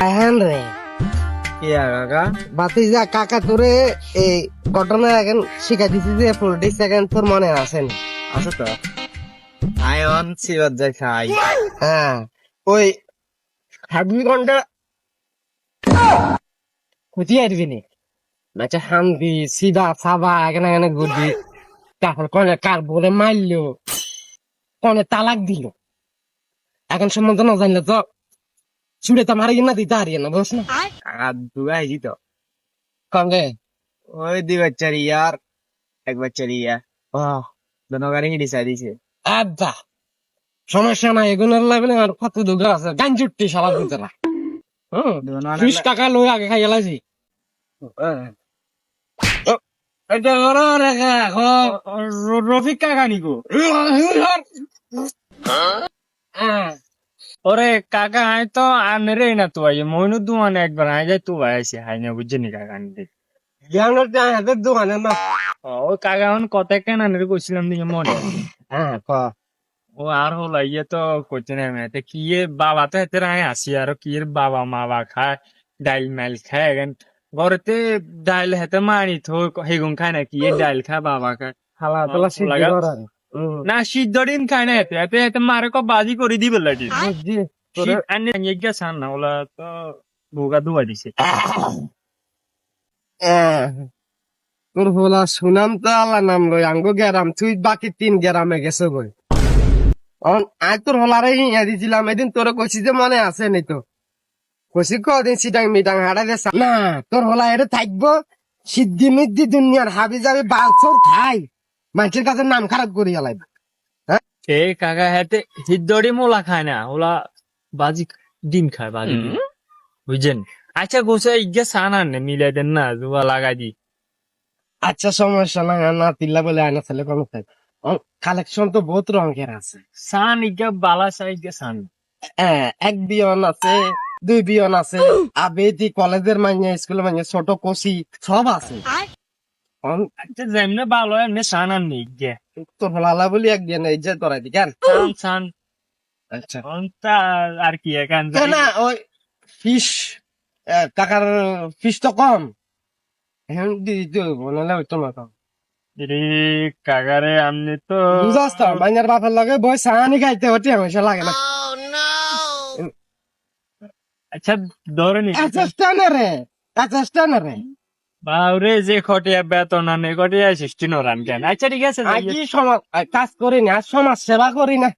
হ্যাঁ রে কি কাকা। বাতিজা কাকা তোরে এই ঘটনা এখন শিখাই দিছি যে পলিটিক্স এখন তোর মনে আছেন আছে তো? আয়ন সিবাদ যাই খাই। হ্যাঁ ওই ঘণ্টা আসবি নি? হান্দি সিধা সাবা এখানে এখানে ঘুরবি। তারপর কনে কার বলে মারলো কনে তালাক দিল। এখন সম্বন্ধ না জানলে তো ছুড়ে তো মারি না দিতে হারিয়ে না বুঝছ না কাকা দুগা আইছি তো কঙ্গে ওই দুই বাচ্চার ইয়ার এক বাচ্চার ইয়া ও দনগারে হিডি চাই দিছে আদা সমস্যা নাই এগুলোর লাগলে আর কত দুগা আছে গান চুট্টি সারা ভিতরা হুম বিশ টাকা লই আগে খাই গেলাছি এটা করো রেখা রফিক কাকা নিকো ওরে কাকা আই তো আনরে না তো আই মইনু দুমানে একবার আই যাই তো আইছে হাই না বুঝনি কাকা আনতে জ্ঞানের হাতের দোকানে না। ও কাকা হন কত কেন আনরে কইছিলাম দিকে মনে। হ্যাঁ ক। ও আর হল ইয়ে তো করতে না মেতে কি এ বাবা তো হেতে আই আসি আর কি বাবা মা বা খায় ডাইল মাইল খায় এখন ঘরেতে ডাইল হেতে মানি থো হেগুন খায় না কি ডাইল খায় বাবা খায়। হালা তোলা সিদ্ধি না সিদ্ধ ডিম খায় না হেতে হেতে হেতে মারে কো বাজি করে দিবে লাটি শীত ইয়ে সান না ওলা তো ভোগা দুয়া দিছে। তোর হলা সুনাম তো আল্লাহ নাম লই আঙ্গো গেরাম তুই বাকি তিন গেরামে গেছে বই অন আজ তোর হলারে ইয়া দিছিলাম এদিন তোরে কইছি যে মনে আছে নি তো কইছি কদিন সিটাং মিটাং হাড়া দে না তোর হলা এটা থাকব সিদ্ধি মিদ্ধি দুনিয়ার হাবি যাবি বালছর খাই। মানুষের কাছে নাম খারাপ করি গেলাই এ কাকা হেতে হিদ্দড়ি মোলা খায় না ওলা বাজি ডিম খায় বাজি। বুঝছেন? আচ্ছা গোসা ইজ্ঞা সান আনে মিলাই দেন না জুয়া লাগাই দি। আচ্ছা সমস্যা না না তিল্লা বলে আয়না ছেলে কম খাই কালেকশন তো বহুত রঙের আছে। সান ইজ্ঞা বালা সা ইজ্ঞা সান। হ্যাঁ, এক বিয়ন আছে দুই বিয়ন আছে। আবেদি কলেজের মাইনে স্কুলের মাইনে ছোট কষি সব আছে। যেমনে ভালো এমনি সান আননি ইজ্ঞা তো হলালা বলি এক বিয়ন এই যে তোরাই দি কেন সান সান আচ্ছা। আর কি এখান না ওই ফিস টাকার ফিস তো কম। এখন দি দিতে বলে ওই তোমার কম রে কাকারে আমনে তো বুঝাস তো মাইনার বাপের লগে বই সাহানি খাইতে হতে হমেশা লাগে না। আচ্ছা ধরে নি। আচ্ছা স্টানে রে আচ্ছা স্টানে রে বাউরে যে খটিয়া বেতন আনে, খটিয়া সৃষ্টি রান কেন? আচ্ছা ঠিক আছে আজ সমাজ কাজ করি না সমাজ সেবা করি না